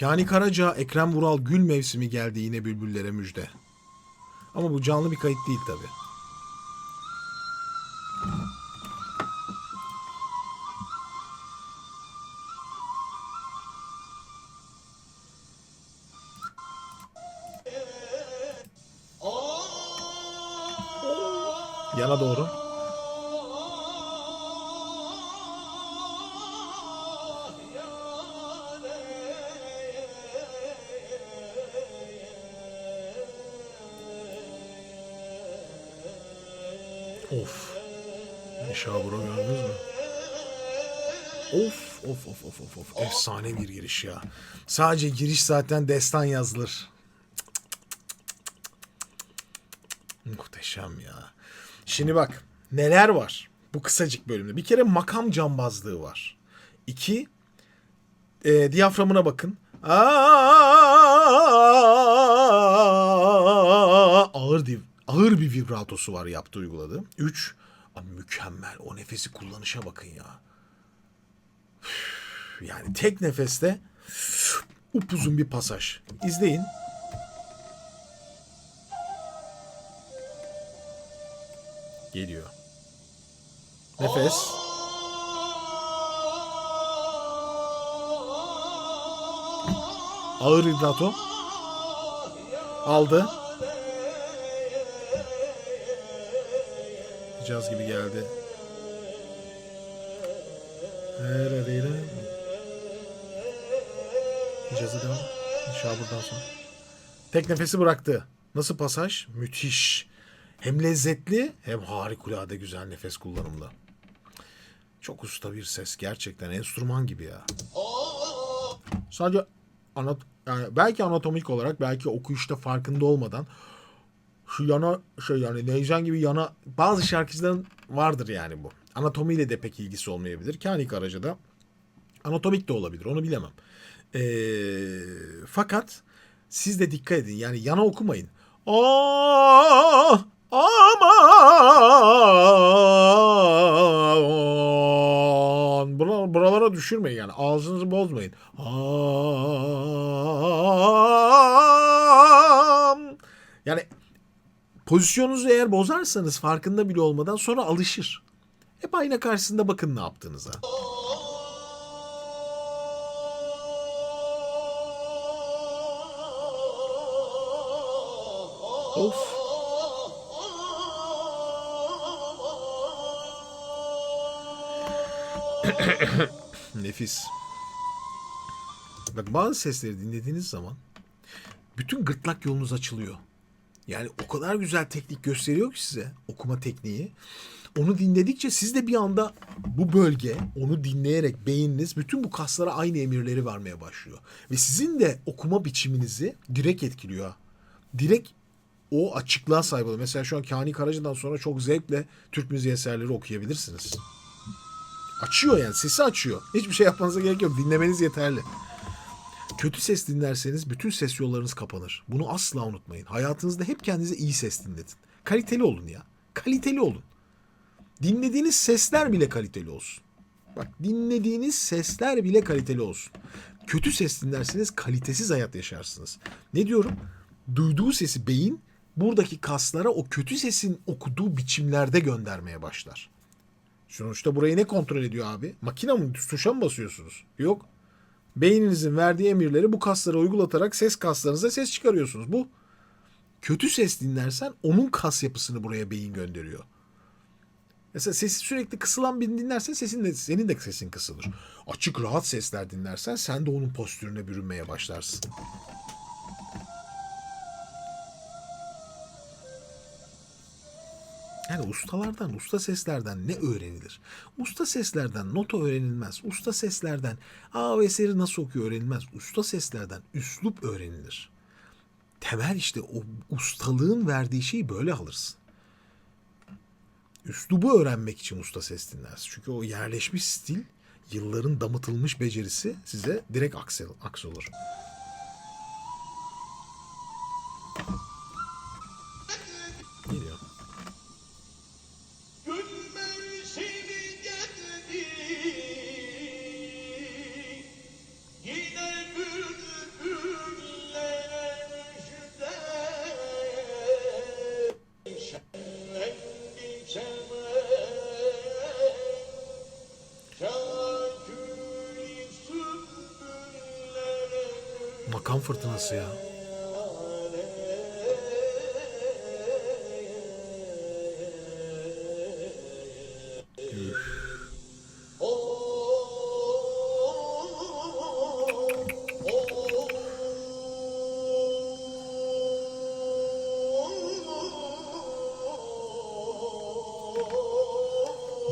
Kani Karaca, Ekrem Vural gül mevsimi geldi yine bülbüllere müjde. Ama bu canlı bir kayıt değil tabi. Yana doğru. Of. Nişaburo gördünüz mü? Of of of of of of. Efsane bir giriş ya. Sadece giriş zaten destan yazılır. Muhteşem ya. Şimdi bak neler var bu kısacık bölümde. Bir kere makam cambazlığı var. İki e, diyaframına bakın. Aa, ağır div, ağır bir vibratosu var yaptığı uyguladığı. Üç abi mükemmel o nefesi kullanışa bakın ya. Yani tek nefeste upuzun bir pasaj. İzleyin. Geliyor. Nefes. Ağır vibrato. Aldı. Caz gibi geldi. Cazı devam. Şaburdan sonra. Tek nefesi bıraktı. Nasıl pasaj? Müthiş. Hem lezzetli hem harikulade güzel nefes kullanımlı. Çok usta bir ses gerçekten enstrüman gibi ya. Sadece anat yani belki anatomik olarak belki okuyuşta farkında olmadan şu yana şey yani Neyzen gibi yana bazı şarkıcıların vardır yani bu. Anatomiyle de pek ilgisi olmayabilir. Kanik aracı da anatomik de olabilir onu bilemem. Ee, fakat siz de dikkat edin yani yana okumayın. Aa, aman Bura- buralara düşürmeyin yani ağzınızı bozmayın. Am. Pozisyonunuzu eğer bozarsanız farkında bile olmadan sonra alışır. Hep ayna karşısında bakın ne yaptığınıza. Of. Nefis. Bak bazı sesleri dinlediğiniz zaman bütün gırtlak yolunuz açılıyor. Yani o kadar güzel teknik gösteriyor ki size okuma tekniği. Onu dinledikçe siz de bir anda bu bölge onu dinleyerek beyniniz bütün bu kaslara aynı emirleri vermeye başlıyor. Ve sizin de okuma biçiminizi direkt etkiliyor. Direkt o açıklığa sahip oluyor. Mesela şu an Kani Karaca'dan sonra çok zevkle Türk müziği eserleri okuyabilirsiniz. Açıyor yani sesi açıyor. Hiçbir şey yapmanıza gerek yok. Dinlemeniz yeterli. Kötü ses dinlerseniz bütün ses yollarınız kapanır. Bunu asla unutmayın. Hayatınızda hep kendinize iyi ses dinletin. Kaliteli olun ya. Kaliteli olun. Dinlediğiniz sesler bile kaliteli olsun. Bak dinlediğiniz sesler bile kaliteli olsun. Kötü ses dinlerseniz kalitesiz hayat yaşarsınız. Ne diyorum? Duyduğu sesi beyin buradaki kaslara o kötü sesin okuduğu biçimlerde göndermeye başlar. Sonuçta burayı ne kontrol ediyor abi? Makine mi? Tuşa mı basıyorsunuz? Yok. Beyninizin verdiği emirleri bu kaslara uygulatarak ses kaslarınıza ses çıkarıyorsunuz. Bu. Kötü ses dinlersen onun kas yapısını buraya beyin gönderiyor. Mesela sesi sürekli kısılan birini dinlersen sesin de, senin de sesin kısılır. Açık rahat sesler dinlersen sen de onun postürüne bürünmeye başlarsın. Yani ustalardan, usta seslerden ne öğrenilir? Usta seslerden nota öğrenilmez. Usta seslerden aa o eseri nasıl okuyor öğrenilmez. Usta seslerden üslup öğrenilir. Temel işte o ustalığın verdiği şeyi böyle alırsın. Üslubu öğrenmek için usta ses dinlersin. Çünkü o yerleşmiş stil, yılların damıtılmış becerisi size direkt aksel, aksolur. Geliyor. Makam fırtınası ya.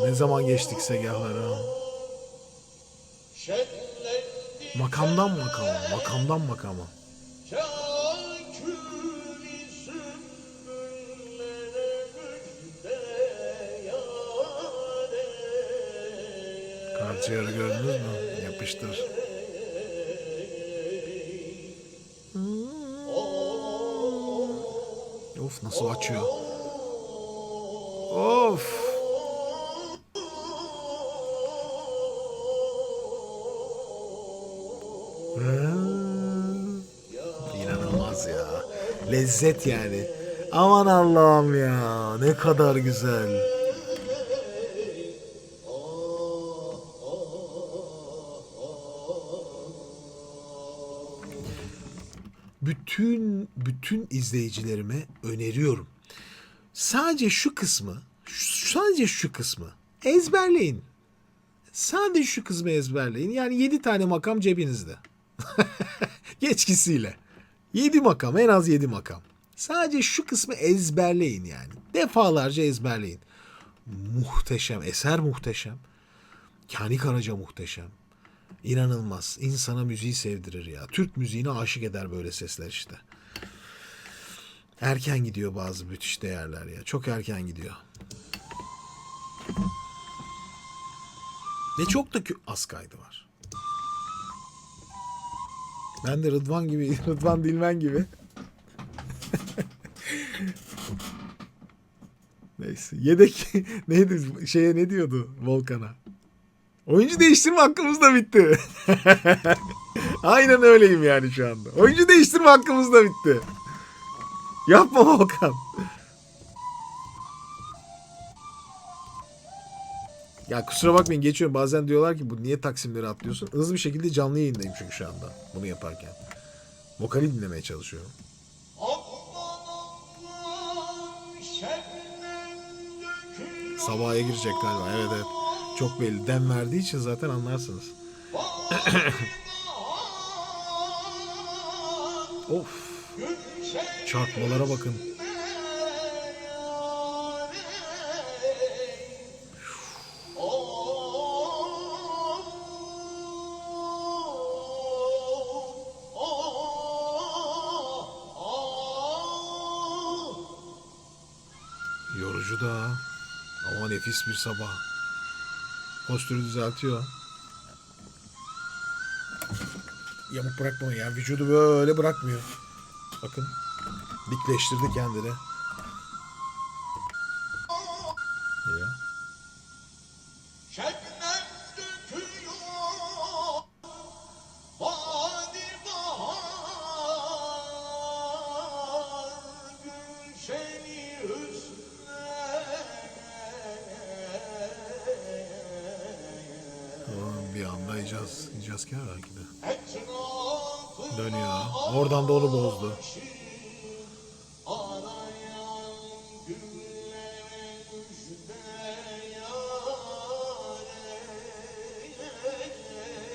Ne zaman geçtik segahlara? Makamdan makama, makamdan makama. Karciğeri gördünüz mü? Yapıştır. Of nasıl açıyor. Of. Lezzet yani. Aman Allah'ım ya. Ne kadar güzel. bütün bütün izleyicilerime öneriyorum. Sadece şu kısmı, sadece şu kısmı ezberleyin. Sadece şu kısmı ezberleyin. Yani 7 tane makam cebinizde. Geçkisiyle. 7 makam, en az 7 makam. Sadece şu kısmı ezberleyin yani. Defalarca ezberleyin. Muhteşem, eser muhteşem. Kani Karaca muhteşem. İnanılmaz. İnsana müziği sevdirir ya. Türk müziğine aşık eder böyle sesler işte. Erken gidiyor bazı müthiş değerler ya. Çok erken gidiyor. Ve çok da az kaydı var. Ben de Rıdvan gibi, Rıdvan Dilmen gibi. Yedek neydi? Şeye ne diyordu Volkan'a? Oyuncu değiştirme hakkımız da bitti. Aynen öyleyim yani şu anda. Oyuncu değiştirme hakkımız da bitti. Yapma Volkan. Ya kusura bakmayın geçiyorum. Bazen diyorlar ki bu niye taksimleri atlıyorsun? Hızlı bir şekilde canlı yayındayım çünkü şu anda. Bunu yaparken. Vokali dinlemeye çalışıyorum. Döküyor Sabah'a girecek galiba. Evet evet. Çok belli. Dem verdiği için zaten anlarsınız. Of. Çarpmalara bakın. Nefis bir sabah. Postürü düzeltiyor. Yamuk bırakmıyor ya. Vücudu böyle bırakmıyor. Bakın. Dikleştirdi kendini.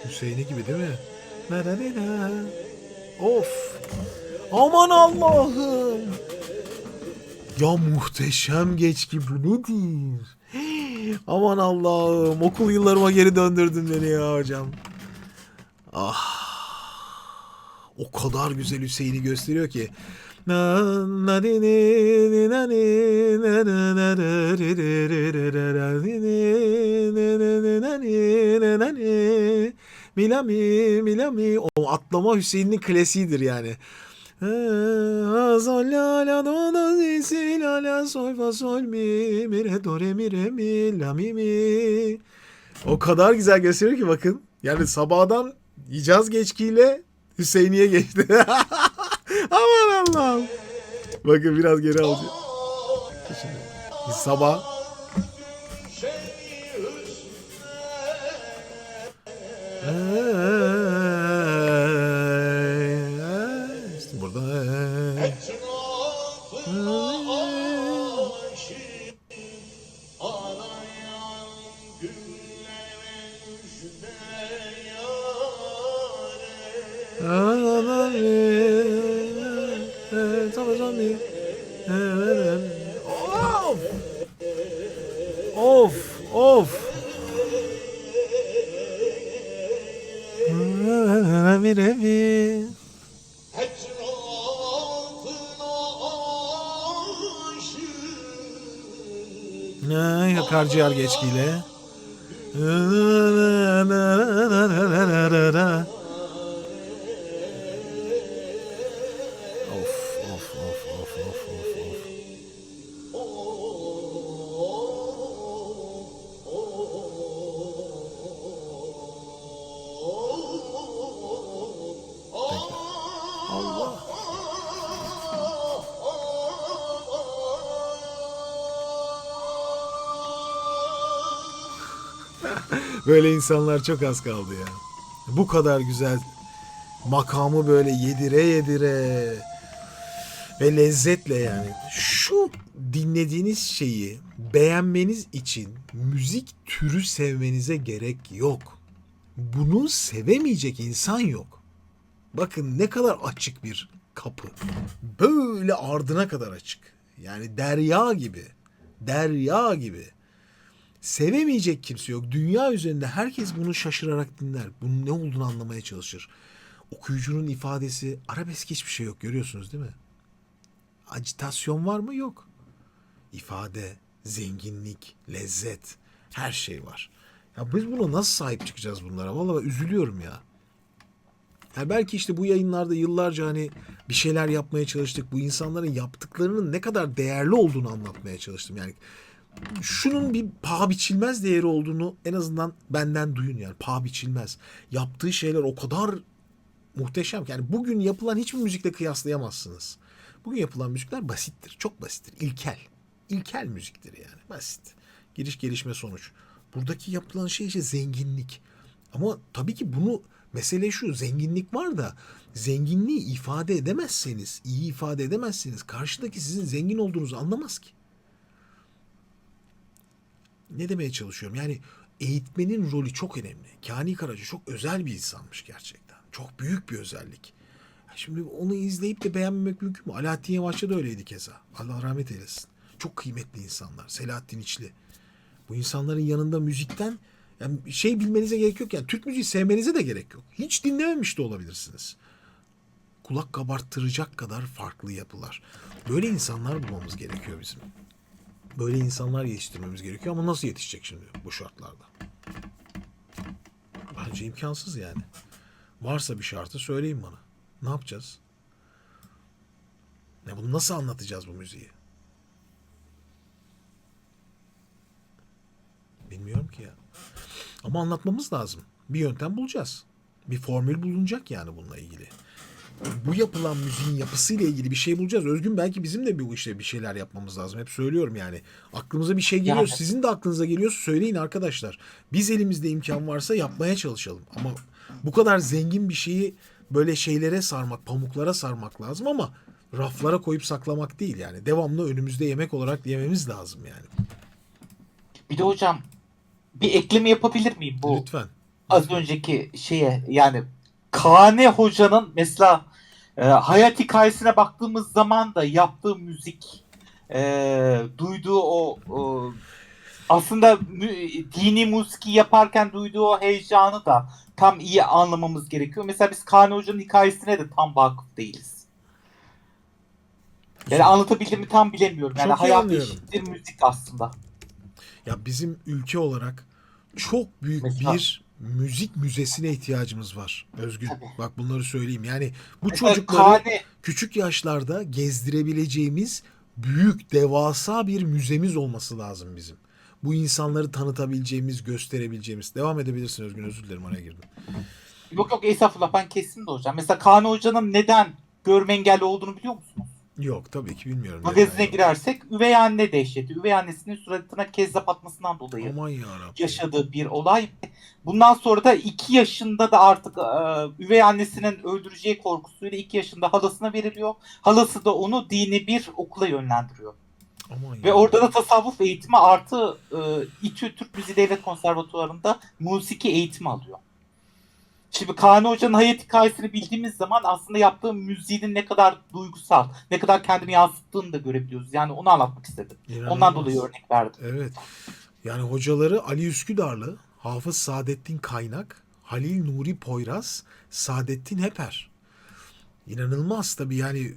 Hüseyin'i gibi değil mi? Of. Aman Allah'ım. Ya muhteşem geçki bu nedir? Aman Allah'ım. Okul yıllarıma geri döndürdün beni ya hocam. Ah. O kadar güzel Hüseyin'i gösteriyor ki. Milami milami o atlama Hüseyin'in klasiğidir yani. Sol la la do do si si la la sol fa sol mi mi re do re mi re mi la mi mi. O kadar güzel gösteriyor ki bakın. Yani sabahdan icaz geçkiyle Hüseyin'iye geçti. Aman Allah'ım. Bakın biraz geri alacağım. Sabah Of! Of! Bir evi. Ne yakar ciğer geçkiyle. Of Böyle insanlar çok az kaldı ya. Bu kadar güzel makamı böyle yedire yedire ve lezzetle yani. Şu dinlediğiniz şeyi beğenmeniz için müzik türü sevmenize gerek yok. Bunu sevemeyecek insan yok. Bakın ne kadar açık bir kapı. Böyle ardına kadar açık. Yani derya gibi. Derya gibi. Sevemeyecek kimse yok. Dünya üzerinde herkes bunu şaşırarak dinler. Bunun ne olduğunu anlamaya çalışır. Okuyucunun ifadesi arabesk hiçbir şey yok görüyorsunuz değil mi? Acitasyon var mı? Yok. İfade, zenginlik, lezzet, her şey var. Ya biz buna nasıl sahip çıkacağız bunlara? Vallahi üzülüyorum ya. Ya belki işte bu yayınlarda yıllarca hani bir şeyler yapmaya çalıştık. Bu insanların yaptıklarının ne kadar değerli olduğunu anlatmaya çalıştım. Yani şunun bir paha biçilmez değeri olduğunu en azından benden duyun yani paha biçilmez. Yaptığı şeyler o kadar muhteşem ki yani bugün yapılan hiçbir müzikle kıyaslayamazsınız. Bugün yapılan müzikler basittir, çok basittir, ilkel. İlkel müziktir yani, basit. Giriş gelişme sonuç. Buradaki yapılan şey işte zenginlik. Ama tabii ki bunu mesele şu zenginlik var da zenginliği ifade edemezseniz, iyi ifade edemezseniz karşıdaki sizin zengin olduğunuzu anlamaz ki ne demeye çalışıyorum? Yani eğitmenin rolü çok önemli. Kani Karaca çok özel bir insanmış gerçekten. Çok büyük bir özellik. Şimdi onu izleyip de beğenmemek mümkün mü? Alaaddin Yavaşça da öyleydi keza. Allah rahmet eylesin. Çok kıymetli insanlar. Selahattin İçli. Bu insanların yanında müzikten yani şey bilmenize gerek yok. Yani Türk müziği sevmenize de gerek yok. Hiç dinlememiş de olabilirsiniz. Kulak kabarttıracak kadar farklı yapılar. Böyle insanlar bulmamız gerekiyor bizim. Böyle insanlar yetiştirmemiz gerekiyor ama nasıl yetişecek şimdi bu şartlarda? Bence imkansız yani. Varsa bir şartı söyleyin bana. Ne yapacağız? Ne bunu nasıl anlatacağız bu müziği? Bilmiyorum ki ya. Ama anlatmamız lazım. Bir yöntem bulacağız. Bir formül bulunacak yani bununla ilgili. Bu yapılan müziğin yapısıyla ilgili bir şey bulacağız. Özgün belki bizim de bu işte bir şeyler yapmamız lazım. Hep söylüyorum yani. Aklımıza bir şey geliyor. Yani- Sizin de aklınıza geliyorsa söyleyin arkadaşlar. Biz elimizde imkan varsa yapmaya çalışalım. Ama bu kadar zengin bir şeyi böyle şeylere sarmak, pamuklara sarmak lazım ama raflara koyup saklamak değil yani. Devamlı önümüzde yemek olarak yememiz lazım yani. Bir de hocam bir ekleme yapabilir miyim bu Lütfen. az önceki şeye yani Kane Hoca'nın mesela e, hayat hikayesine baktığımız zaman da yaptığı müzik e, duyduğu o, o aslında dini musiki yaparken duyduğu o heyecanı da tam iyi anlamamız gerekiyor. Mesela biz Kane Hoca'nın hikayesine de tam vakıf değiliz. Yani anlatabildim mi tam bilemiyorum. Yani Çok hayat eşittir müzik aslında. Ya bizim ülke olarak çok büyük Mesela- bir müzik müzesine ihtiyacımız var. Özgün. Tabii. Bak bunları söyleyeyim. Yani bu Mesela çocukları Kane küçük yaşlarda gezdirebileceğimiz büyük, devasa bir müzemiz olması lazım bizim. Bu insanları tanıtabileceğimiz, gösterebileceğimiz. Devam edebilirsin Özgün. Özür dilerim araya girdim. Yok yok estağfurullah ben kesin de hocam. Mesela Kaan Hoca'nın neden görme engelli olduğunu biliyor musunuz? Yok tabii ki bilmiyorum. Magazine Yani. girersek üvey anne dehşeti. Üvey annesinin suratına kezzap atmasından dolayı Aman yarabbim. yaşadığı bir olay. Bundan sonra da 2 yaşında da artık e, üvey annesinin öldüreceği korkusuyla 2 yaşında halasına veriliyor. Halası da onu dini bir okula yönlendiriyor. Aman Ve yarabbim. orada da tasavvuf eğitimi artı e, İTÜ Türk Müziği Devlet Konservatuvarı'nda musiki eğitimi alıyor. Şimdi Kaan Hoca'nın hayat hikayesini bildiğimiz zaman aslında yaptığı müziğin ne kadar duygusal, ne kadar kendini yansıttığını da görebiliyoruz. Yani onu anlatmak istedim. Ondan İnanılmaz. dolayı örnek verdim. Evet. Yani hocaları Ali Üsküdarlı, Hafız Saadettin Kaynak, Halil Nuri Poyraz, Saadettin Heper. İnanılmaz tabii yani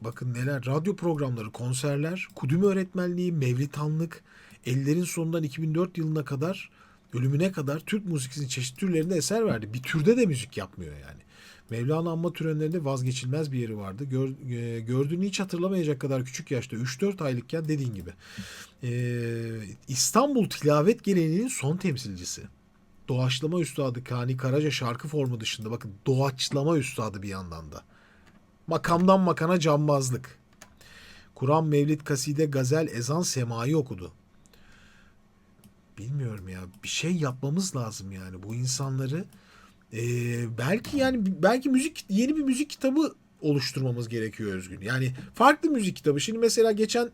bakın neler radyo programları, konserler, kudüm öğretmenliği, mevlitanlık, ellerin sonundan 2004 yılına kadar ölümüne kadar Türk müziğinin çeşitli türlerinde eser verdi. Bir türde de müzik yapmıyor yani. Mevlana anma törenlerinde vazgeçilmez bir yeri vardı. Gör, e, gördüğünü hiç hatırlamayacak kadar küçük yaşta 3-4 aylıkken dediğin gibi. Ee, İstanbul tilavet geleneğinin son temsilcisi. Doğaçlama üstadı Kani Karaca şarkı formu dışında bakın doğaçlama üstadı bir yandan da. Makamdan makana cambazlık. Kur'an, Mevlid, Kaside, Gazel, Ezan, Semai okudu. Bilmiyorum ya. Bir şey yapmamız lazım yani. Bu insanları ee, belki yani belki müzik yeni bir müzik kitabı oluşturmamız gerekiyor Özgün. Yani farklı müzik kitabı. Şimdi mesela geçen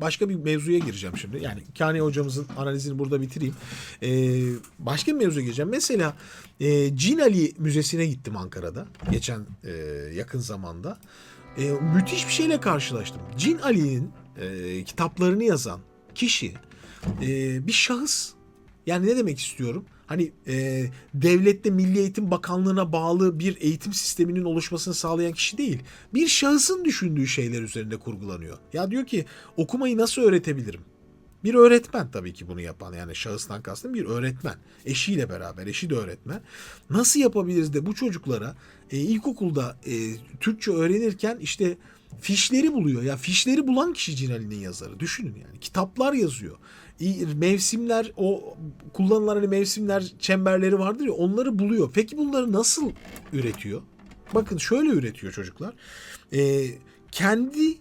başka bir mevzuya gireceğim şimdi. Yani Kani hocamızın analizini burada bitireyim. Ee, başka bir mevzuya gireceğim. Mesela e, Cin Ali Müzesi'ne gittim Ankara'da. Geçen e, yakın zamanda. E, müthiş bir şeyle karşılaştım. Cin Ali'nin e, kitaplarını yazan kişi e, bir şahıs. Yani ne demek istiyorum? Hani e, devlette Milli Eğitim Bakanlığı'na bağlı bir eğitim sisteminin oluşmasını sağlayan kişi değil. Bir şahısın düşündüğü şeyler üzerinde kurgulanıyor. Ya diyor ki okumayı nasıl öğretebilirim? Bir öğretmen tabii ki bunu yapan yani şahıstan kastım bir öğretmen. Eşiyle beraber eşi de öğretmen. Nasıl yapabiliriz de bu çocuklara e, ilkokulda e, Türkçe öğrenirken işte fişleri buluyor. Ya fişleri bulan kişi Cinali'nin yazarı. Düşünün yani. Kitaplar yazıyor. Mevsimler o kullanılan hani mevsimler çemberleri vardır ya onları buluyor. Peki bunları nasıl üretiyor? Bakın şöyle üretiyor çocuklar. Ee, kendi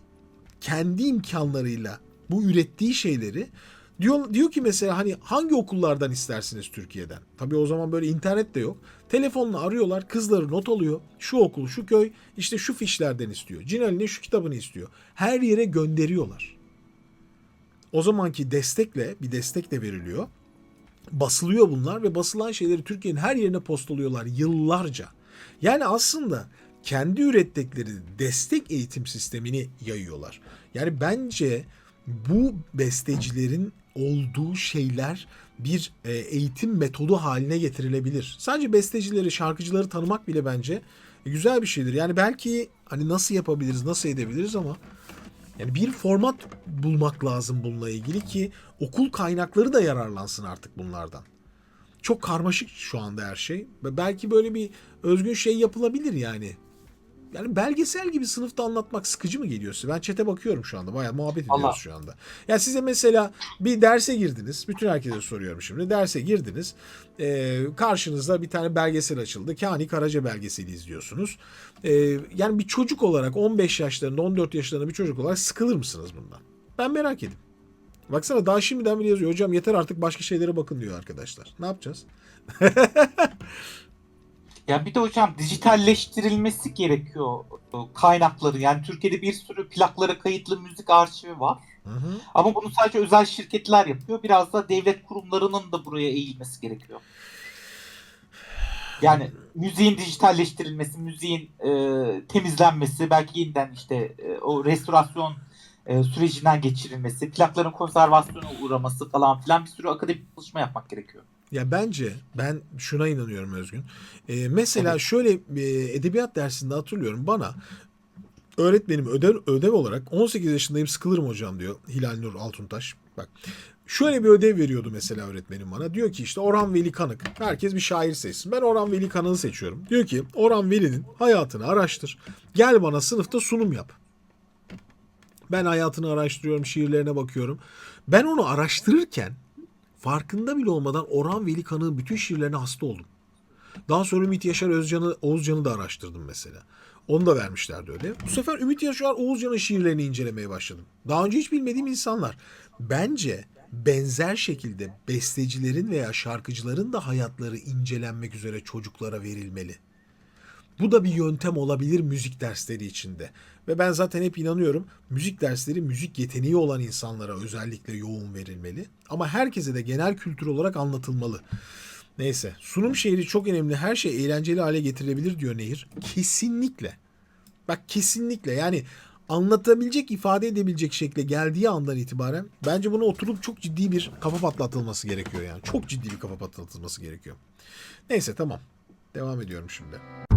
kendi imkanlarıyla bu ürettiği şeyleri diyor diyor ki mesela hani hangi okullardan istersiniz Türkiye'den? Tabii o zaman böyle internet de yok. Telefonla arıyorlar, kızları not alıyor. Şu okul, şu köy işte şu fişlerden istiyor. Cinali'nin şu kitabını istiyor. Her yere gönderiyorlar. O zamanki destekle bir destek de veriliyor. Basılıyor bunlar ve basılan şeyleri Türkiye'nin her yerine postalıyorlar yıllarca. Yani aslında kendi ürettikleri destek eğitim sistemini yayıyorlar. Yani bence bu bestecilerin olduğu şeyler bir e, eğitim metodu haline getirilebilir. Sadece bestecileri, şarkıcıları tanımak bile bence güzel bir şeydir. Yani belki hani nasıl yapabiliriz, nasıl edebiliriz ama yani bir format bulmak lazım bununla ilgili ki okul kaynakları da yararlansın artık bunlardan. Çok karmaşık şu anda her şey. Belki böyle bir özgün şey yapılabilir yani. Yani belgesel gibi sınıfta anlatmak sıkıcı mı geliyor size? Ben çete bakıyorum şu anda. Bayağı muhabbet ediyoruz Allah. şu anda. Ya size mesela bir derse girdiniz. Bütün herkese soruyorum şimdi. Derse girdiniz. Ee, karşınızda bir tane belgesel açıldı. Kani Karaca belgeseli izliyorsunuz. Ee, yani bir çocuk olarak 15 yaşlarında 14 yaşlarında bir çocuk olarak sıkılır mısınız bundan? Ben merak edeyim. Baksana daha şimdiden bile yazıyor. Hocam yeter artık başka şeylere bakın diyor arkadaşlar. Ne yapacağız? Ya bir de hocam dijitalleştirilmesi gerekiyor o kaynakları. Yani Türkiye'de bir sürü plaklara kayıtlı müzik arşivi var. Hı hı. Ama bunu sadece özel şirketler yapıyor. Biraz da devlet kurumlarının da buraya eğilmesi gerekiyor. Yani müziğin dijitalleştirilmesi, müziğin e, temizlenmesi, belki yeniden işte e, o restorasyon e, sürecinden geçirilmesi, plakların konservasyona uğraması falan filan bir sürü akademik çalışma yapmak gerekiyor. Ya bence ben şuna inanıyorum Özgün. Ee, mesela şöyle e, edebiyat dersinde hatırlıyorum bana öğretmenim ödev, ödev olarak 18 yaşındayım sıkılırım hocam diyor Hilal Nur Altuntaş. Bak şöyle bir ödev veriyordu mesela öğretmenim bana. Diyor ki işte Orhan Veli Kanık. Herkes bir şair seçsin. Ben Orhan Veli Kanık'ı seçiyorum. Diyor ki Orhan Veli'nin hayatını araştır. Gel bana sınıfta sunum yap. Ben hayatını araştırıyorum, şiirlerine bakıyorum. Ben onu araştırırken farkında bile olmadan Orhan Veli Kanık'ın bütün şiirlerine hasta oldum. Daha sonra Ümit Yaşar Özcan'ı, Oğuzcan'ı da araştırdım mesela. Onu da vermişlerdi öyle. Bu sefer Ümit Yaşar Oğuzcan'ın şiirlerini incelemeye başladım. Daha önce hiç bilmediğim insanlar. Bence benzer şekilde bestecilerin veya şarkıcıların da hayatları incelenmek üzere çocuklara verilmeli. Bu da bir yöntem olabilir müzik dersleri içinde. Ve ben zaten hep inanıyorum müzik dersleri müzik yeteneği olan insanlara özellikle yoğun verilmeli. Ama herkese de genel kültür olarak anlatılmalı. Neyse. Sunum şehri çok önemli. Her şey eğlenceli hale getirilebilir diyor Nehir. Kesinlikle. Bak kesinlikle. Yani anlatabilecek, ifade edebilecek şekle geldiği andan itibaren bence buna oturup çok ciddi bir kafa patlatılması gerekiyor yani. Çok ciddi bir kafa patlatılması gerekiyor. Neyse tamam. Devam ediyorum şimdi.